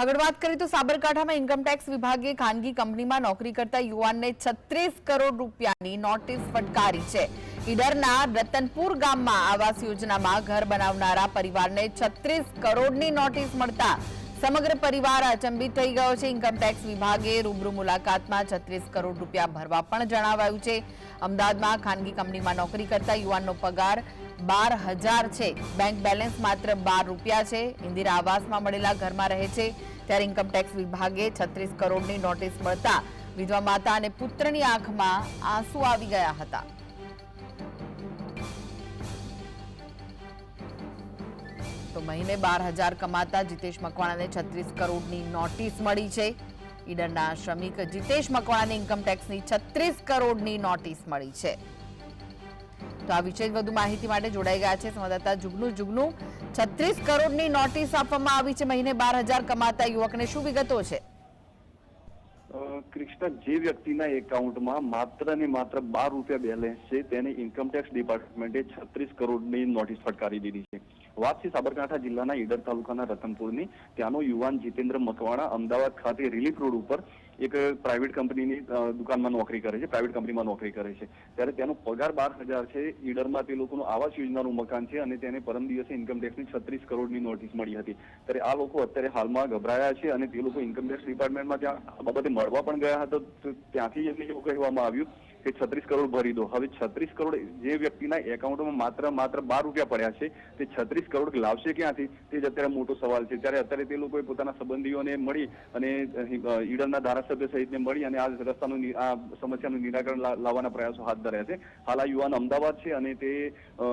આગળ વાત કરીએ તો સાબરકાંઠામાં ઇન્કમટેક્સ વિભાગે ખાનગી કંપનીમાં નોકરી કરતા યુવાનને છત્રીસ કરોડ રૂપિયાની નોટિસ ફટકારી છે. ઈડરના રતનપુર ગામમાં આવાસ યોજનામાં ઘર બનાવનારા પરિવારને છત્રીસ કરોડની નોટિસ મળતા સમગ્ર પરિવાર અચંબિત થઈ ગયો છે. ઇન્કમટેક્સ વિભાગે રૂબરૂ મુલાકાતમાં છત્રીસ કરોડ રૂપિયા ભરવા પણ જણાવાયું છે. અમદાવાદમાં ખાનગી કંપનીમાં નોકરી કરતા યુવાનનો પગાર બાર હજાર છે. બેંક બેલેન્સ માત્ર બાર રૂપિયા છે. ઇન્દિરા આવાસમાં મળેલા ઘરમાં રહે છે. ત્યારે ઇન્કમટેક્સ વિભાગે છત્રીસ કરોડની નોટિસ મળતા વિધવા માતા અને પુત્રની આંખમાં આંસુ આવી ગયા હતા. તો મહિને બાર હજાર કમાતા જીતેશ મકવાણાને છત્રીસ કરોડની નોટિસ મળી છે. ઈડરના શ્રમિક જીતેશ મકવાણાને ઇન્કમટેક્સની છત્રીસ કરોડની નોટિસ મળી છે. તો આ વિશે વધુ માહિતી માટે જોડાઈ ગયા છે સંવાદદાતા જુગનુ. જુગનુ, છત્રીસ કરોડની નોટિસ આપવામાં આવી છે, મહિને બાર હજાર કમાતા યુવકને શું વિગતો છે? કૃષ્ણ, જે વ્યક્તિના એકાઉન્ટમાં માત્ર ને માત્ર બાર રૂપિયા બેલેન્સ છે, તેને ઇન્કમટેક્સ ડિપાર્ટમેન્ટે છત્રીસ કરોડની નોટિસ ફટકારી દીધી છે. વાત છે સાબરકાંઠા જિલ્લાના ઈડર તાલુકાના રતનપુરની ત્યાંનો યુવાન જીતેન્દ્ર મકવાણા અમદાવાદ ખાતે રિલીફ રોડ ઉપર એક પ્રાઇવેટ કંપનીની દુકાનમાં નોકરી કરે છે, પ્રાઇવેટ કંપનીમાં નોકરી કરે છે. ત્યારે તેનો પગાર બાર હજાર છે, ઈડરમાં તે લોકોનું આવાસ યોજનાનું મકાન છે અને તેને પરમ દિવસે ઇન્કમટેક્સની છત્રીસ કરોડની નોટિસ મળી હતી. ત્યારે આ લોકો અત્યારે હાલમાં ગભરાયા છે અને તે લોકો ઇન્કમટેક્સ ડિપાર્ટમેન્ટમાં ત્યાં બાબતે મળવા પણ ગયા હતા ત્યાંથી એમને એવું કહેવામાં આવ્યું કે છત્રીસ કરોડ ભરી દો. હવે છત્રીસ કરોડ જે વ્યક્તિના એકાઉન્ટમાં માત્ર માત્ર બાર રૂપિયા પડ્યા છે તે છત્રીસ કરોડ લાવશે ક્યાંથી? તે જ અત્યારે મોટો સવાલ છે. ત્યારે અત્યારે તે લોકોએ પોતાના સંબંધીઓને મળી અને ઈડરના ધારાસભ્ય સહિતને મળી અને આ રસ્તાનું આ સમસ્યાનું નિરાકરણ લાવવાના પ્રયાસો હાથ ધર્યા છે. હાલ આ યુવાન અમદાવાદ છે અને તે અ,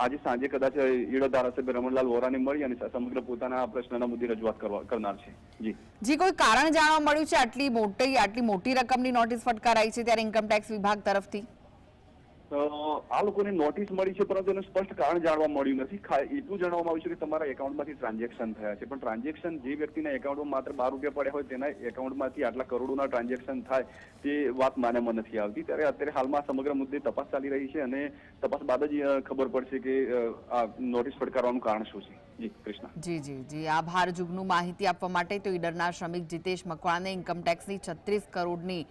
આજે સાંજે કદાચ ઈડો ધારાસભ્ય રમણલાલ વોરાને મળી અને સમગ્ર પોતાના પ્રશ્નના મુદ્દે રજૂઆત કરવા કરનાર છે. જી. જી, કોઈ કારણ જાણવા મળ્યું છે? આટલી મોટી આટલી મોટી રકમની નોટિસ ફટકારાઈ છે ત્યારે ઇન્કમટેક્સ વિભાગ તરફથી? આ લોકોને નોટિસ મળી છે, પરંતુ એનું સ્પષ્ટ કારણ જાણવા મળ્યું નથી. એટલું જાણવામાં આવ્યું છે કે તમારા એકાઉન્ટમાંથી ટ્રાન્ઝેક્શન થયા છે. પણ ટ્રાન્ઝેક્શન જે વ્યક્તિના એકાઉન્ટમાં માત્ર બાર રૂપિયા પડ્યા હોય, તેના એકાઉન્ટમાંથી આટલા કરોડોના ટ્રાન્ઝેક્શન થાય, તે વાત માનામાં નથી આવતી. ત્યારે અત્યારે હાલમાં સમગ્ર મુદ્દે તપાસ ચાલી રહી છે અને તપાસ બાદ જ ખબર પડશે કે આ નોટિસ ફટકારવાનું કારણ શું છે. જી જી જી જી. આભાર. જુગનું માહિતી આપવા માટે તો ઈડરના શ્રમિક જીતેશ મકવાણાને ઇન્કમટેક્સની છત્રીસ કરોડની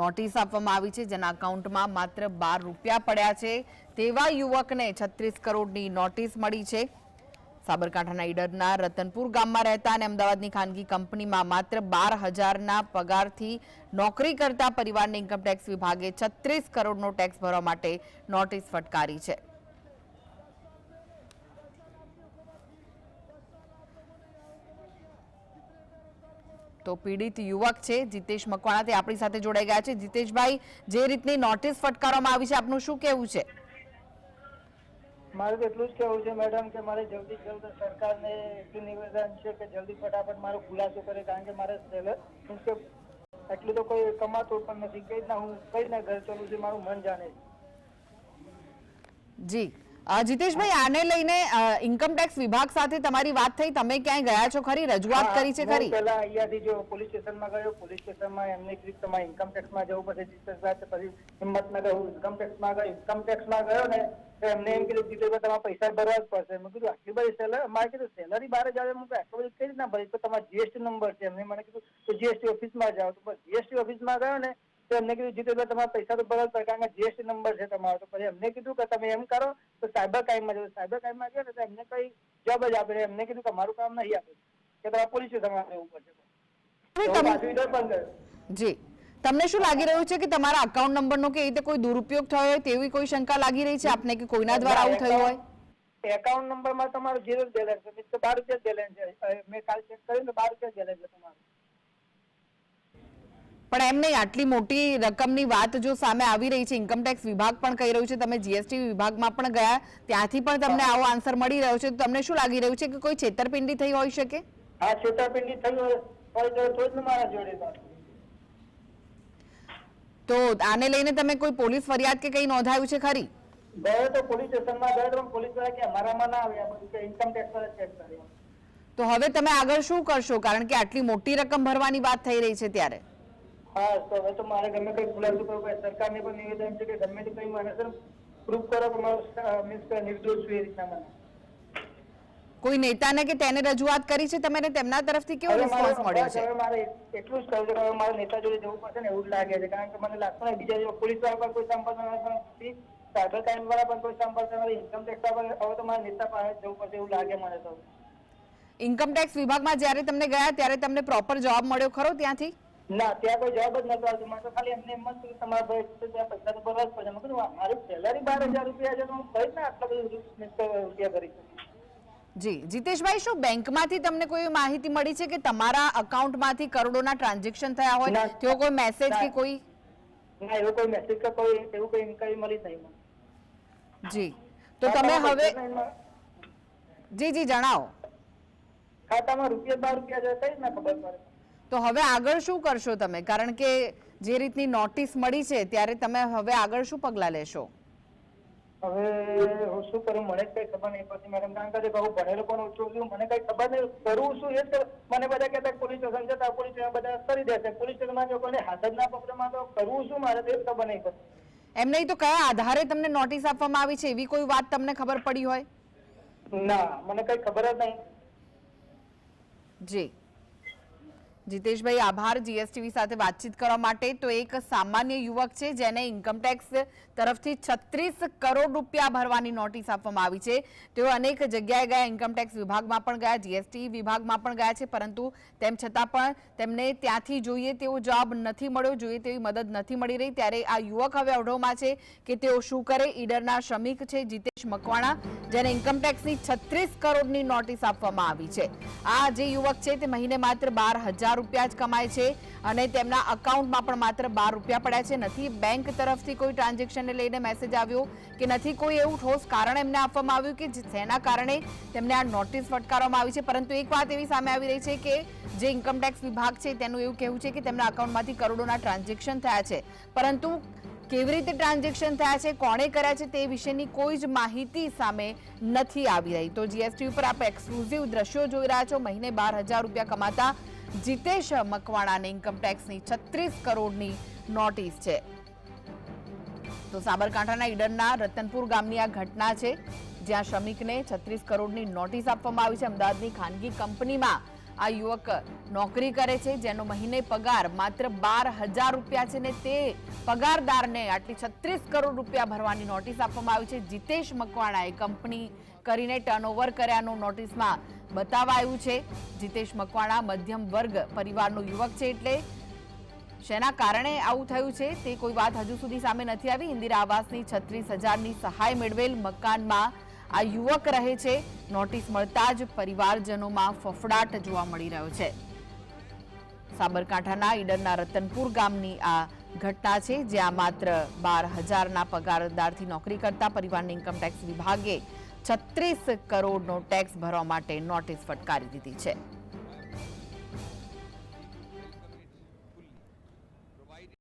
નોટિસ આપવામાં આવી છે, જેના અકાઉન્ટમાં માત્ર બાર રૂપિયા પડ્યા છે. તેવા યુવકને છત્રીસ કરોડની નોટિસ મળી છે. સાબરકાંઠાના ઈડરના રતનપુર ગામમાં રહેતા અને અમદાવાદની ખાનગી કંપનીમાં માત્ર બાર હજારના પગારથી નોકરી કરતા પરિવારને ઇન્કમટેક્સ વિભાગે છત્રીસ કરોડનો ટેક્સ ભરવા માટે નોટિસ ફટકારી છે. તો પીડિત યુવક છે જીતેશ મકવાણા તે આપણી સાથે જોડાઈ ગયા છે. જીતેશભાઈ જે રીતની નોટિસ ફટકારવામાં આવી છે આપનું શું કહેવું છે? મારે તો એટલું જ કહેવું છે મેડમ કે મારે જલ્દી જલ્દ સરકારને એટલું નિવેદન છે કે જલ્દી ફટાફટ મારો ખુલાસો કરે કારણ કે મારે એટલું તો કોઈ કમાતું પણ નથી. કઈ રીતના હું કઈ રીતના ઘર ચલું છું મારું મન જાણે જી. જીતેશભાઈ આને લઈને ઇન્કમટેક્સ વિભાગ સાથે તમારી વાત થઈ. તમે ક્યાંય ગયા છો ખરી? રજૂઆત કરી છે ખરી? પહેલા અહીંયાથી જો પોલીસ સ્ટેશનમાં ગયો પોલીસ સ્ટેશનમાં એમને કીધું તમારે ઇન્કમ ટેક્સમાં જવું પડશે. જીતેશભાઈ પછી હિંમતનગર હું ઇન્કમ ટેક્સમાં ગયો ઇન્કમ ટેક્સમાં ગયો ને તો એમને એમ કીધું જીતેશભાઈ તમારે પૈસા ભરવા જ પડશે. મેં કીધું આટલી બધી સેલરી મારે કીધું સેલરી બાર હજાર હું આટલું બધું બધી કઈ રીતના ભરી તો તમારો જીએસટી નંબર છે. એમને મને કીધું તો જીએસટી ઓફિસમાં જાઓ. તો જીએસટી ઓફિસમાં ગયો ને તો એમને કીધું જીતેશભાઈ તમારા પૈસા તો ભરવા જ પડે કારણ કે જીએસટી નંબર છે તમારો. તો પછી એમને કીધું કે તમે એમ કરો તો સાયબર ક્રાઇમમાં જાઓ સાયબર ક્રાઇમમાં ગયા ને તો એમને કઈ જવાબ જ આપે એમને કીધું કે અમારું કામ નહીં આપે. કે તમારે પોલીસ સ્ટેશનમાં રહેવું પડશે. તો. જી. તમને શું લાગી રહ્યું છે કે તમારા અકાઉન્ટ નંબરનો કે એ રીતે કોઈ દુરુપયોગ થયો હોય તેવી કોઈ શંકા લાગી રહી છે આપને કે કોઈના દ્વારા આવું થયું હોય? એકાઉન્ટ નંબરમાં તમારો ઝીરો બેલેન્સ છે. મીન્સ બાર રૂપિયા બેલેન્સ છે. મેં કાલ ચેક કર્યું ને બાર રૂપિયા બેલેન્સ છે તમારું. પણ એમ નહીં આટલી મોટી રકમની વાત જો સામે આવી રહી છે ઇન્કમટેક્સ વિભાગ પણ કહી રહ્યું છે તમે જીએસટી વિભાગમાં પણ ગયા ત્યાંથી પણ તમને આવો આન્સર મળી રહ્યો છે તો તમને શું લાગી રહ્યું છે કે કોઈ છેતરપિંડી થઈ હોઈ શકે? આ છેતરપિંડી થઈ હોય હોય તો તો જ મારા જોડે તો. તો આને લઈને તમે કોઈ પોલીસ ફરિયાદ કે કંઈ નોંધાયું છે ખરી? ગયો તો પોલીસ સ્ટેશનમાં ગયો તો પોલીસવાળા કે અમારામાં ના આવ્યા બધું કે ઇન્કમ ટેક્સ વાળા ચેક કર્યું. તો હવે તમે આગળ શું કરશો? કારણ કે આટલી મોટી રકમ ભરવાની વાત થઈ રહી છે ત્યારે. હા તો હવે તો મારે ગમે કઈ ખુલાસો કરવો પડે સરકારને પણ નિવેદન છે કે ગમે તે કઈ મને સર પ્રૂફ કરો કે મારું મીન્સ નિર્દોષ છું એ રીતના મને. કોઈ નેતાને કે તેને રજૂઆત કરી છે તમે તેમના તરફથી કેવો રિસ્પોન્સ મળ્યો છે? મારે એટલું જ કહ્યું છે કે મારે નેતા જોડે જવું પડશે ને એવું લાગે છે કારણ કે મને લાગતું નથી બીજા પોલીસવાળા પર કોઈ સંપર્ક નથી સાયબર ક્રાઇમ વાળા પણ કોઈ સંપર્ક નથી ઇન્કમ ટેક્સ પર હવે તો મારે નેતા પાસે જવું પડશે એવું લાગે મને તો. ઇન્કમ ટેક્સ વિભાગમાં જ્યારે તમને ગયા ત્યારે તમને પ્રોપર જવાબ મળ્યો ખરો ત્યાંથી? ના ત્યાં કોઈ જવાબ જ નતો આવતો. મને તો ખાલી એમને એમ જ કે તમારા ભાઈ છે ત્યાં પૈસા તો ભરવા જ પડે મેં કીધું મારી સેલરી બાર હજાર રૂપિયા છે તો હું કઈ ના આટલા બધું રૂપિયા કરી જી જીતેશભાઈ શું બેંકમાંથી તમને કોઈ માહિતી મળી છે કે તમારા અકાઉન્ટમાંથી કરોડોના ટ્રાન્ઝેક્શન થયા હોય? તેવો કોઈ મેસેજ કે કોઈ? ના એવો કોઈ મેસેજ કે કોઈ એવું કોઈ ઇન્કવાયરી મળી થઈ નહીં મને. જી. તો તમે હવે જી જી જણાવો. ખાતામાં રૂપિયા બાર રૂપિયા જતા જ ના ખબર પડે? તો હવે આગળ શું કરશો તમે? કારણ કે જે રીતની નોટિસ મળી છે ત્યારે તમે હવે આગળ શું પગલાં લેશો? હવે હું શું કરું? મને કઈ ખબર નહીં. પછી મેડમ કારણ કે હું ભણેલો પણ ઓછું છું. મને કઈ ખબર નહીં. કરવું શું? એ જ મને બધા કહેતા પોલીસ સ્ટેશન જતા પોલીસ સ્ટેશન બધા કરી દેશે. પોલીસ સ્ટેશનમાં જો કોઈને હાથ ના પકડે માં તો કરવું શું? મારે તે ખબર નહીં એમ નહીં તો કયા આધારે તમને નોટિસ આપવામાં આવી છે? એવી કોઈ વાત તમને ખબર પડી હોય? ના મને કઈ ખબર જ નહીં. જી. જીતેશભાઈ, આભાર જીએસટીવી સાથે વાતચીત કરવા માટે. તો એક સામાન્ય યુવક છે, જેને ઇન્કમટેક્સ તરફથી છત્રીસ કરોડ રૂપિયા ભરવાની નોટિસ આપવામાં આવી છે. તેઓ અનેક જગ્યાએ ગયા ઇન્કમટેક્સ વિભાગમાં પણ ગયા જીએસટી વિભાગમાં પણ ગયા છે, પરંતુ તેમ છતાં પણ તેમને ત્યાંથી જોઈએ તેવો જવાબ નથી મળ્યો, જોઈએ તેવી મદદ નથી મળી રહી. ત્યારે આ યુવક હવે અવઢવમાં છે કે તેઓ શું કરે. ઈડરના શ્રમિક છે, જીતેશ મકવાણા, જેને ઇન્કમટેક્સની છત્રીસ કરોડની નોટિસ આપવામાં આવી છે. આ જે યુવક છે, તે મહિને માત્ર બાર હજાર રૂપિયા જ કમાય છે અને તેમના અકાઉન્ટમાં પણ માત્ર બાર રૂપિયા પડ્યા છે. નથી બેંક તરફથી કોઈ ટ્રાન્ઝેક્શનને લઈને મેસેજ આવ્યો કે નથી કોઈ એવું ઠોસ કારણ એમને આપવામાં આવ્યું કે જેના કારણે તેમને આ નોટિસ ફટકારવામાં આવી છે. પરંતુ એક વાત એવી સામે આવી રહી છે કે જે ઇન્કમટેક્સ વિભાગ છે તેનું એવું કહેવું છે કે તેમના અકાઉન્ટમાંથી કરોડોના ટ્રાન્ઝેક્શન થયા છે. પરંતુ કેવી રીતે ટ્રાન્ઝેક્શન થયા છે, કોણે કર્યા છે તે વિશેની કોઈ જ માહિતી સામે નથી આવી રહી. તો જીએસટી ઉપર આપ એક્સક્લુઝિવ દ્રશ્યો જોઈ રહ્યા છો. મહિને બાર હજાર રૂપિયા કમાતા જીતેશ મકવાણાને ઇન્કમટેક્સની છત્રીસ કરોડની નોટિસ છે. તો સાબરકાંઠાના ઈડરના રતનપુર ગામની આ ઘટના છે, જ્યાં શ્રમિકને છત્રીસ કરોડની નોટિસ આપવામાં આવી છે. અમદાવાદની ખાનગી કંપનીમાં આ યુવક નોકરી કરે છે, જેનો મહિને પગાર માત્ર બાર હજાર રૂપિયા છે ને તે પગારદારને આટલી છત્રીસ કરોડ રૂપિયા ભરવાની નોટિસ આપવામાં આવી છે. જીતેશ મકવાણાએ કંપની કરીને ટર્નઓવર કર્યાનું નોટિસમાં બતાવાયું છે. જીતેશ મકવાણા મધ્યમ વર્ગ પરિવારનો યુવક છે એટલે શેના કારણે આવું થયું છે તે કોઈ વાત હજુ સુધી સામે નથી આવી. ઇન્દિરા આવાસની છત્રીસ હજારની સહાય મેળવેલ મકાનમાં આ યુવક રહે છે. નોટિસ મળતા જ પરિવારજનોમાં ફફડાટ જોવા મળી રહ્યો છે. સાબરકાંઠાના ઈડરના રતનપુર ગામની આ ઘટના છે, જ્યાં માત્ર બાર હજારના પગારદારથી નોકરી કરતા પરિવારની ઇન્કમટેક્સ વિભાગે છત્રીસ કરોડનો ટેક્સ ભરવા માટે નોટિસ ફટકારી દીધી છે.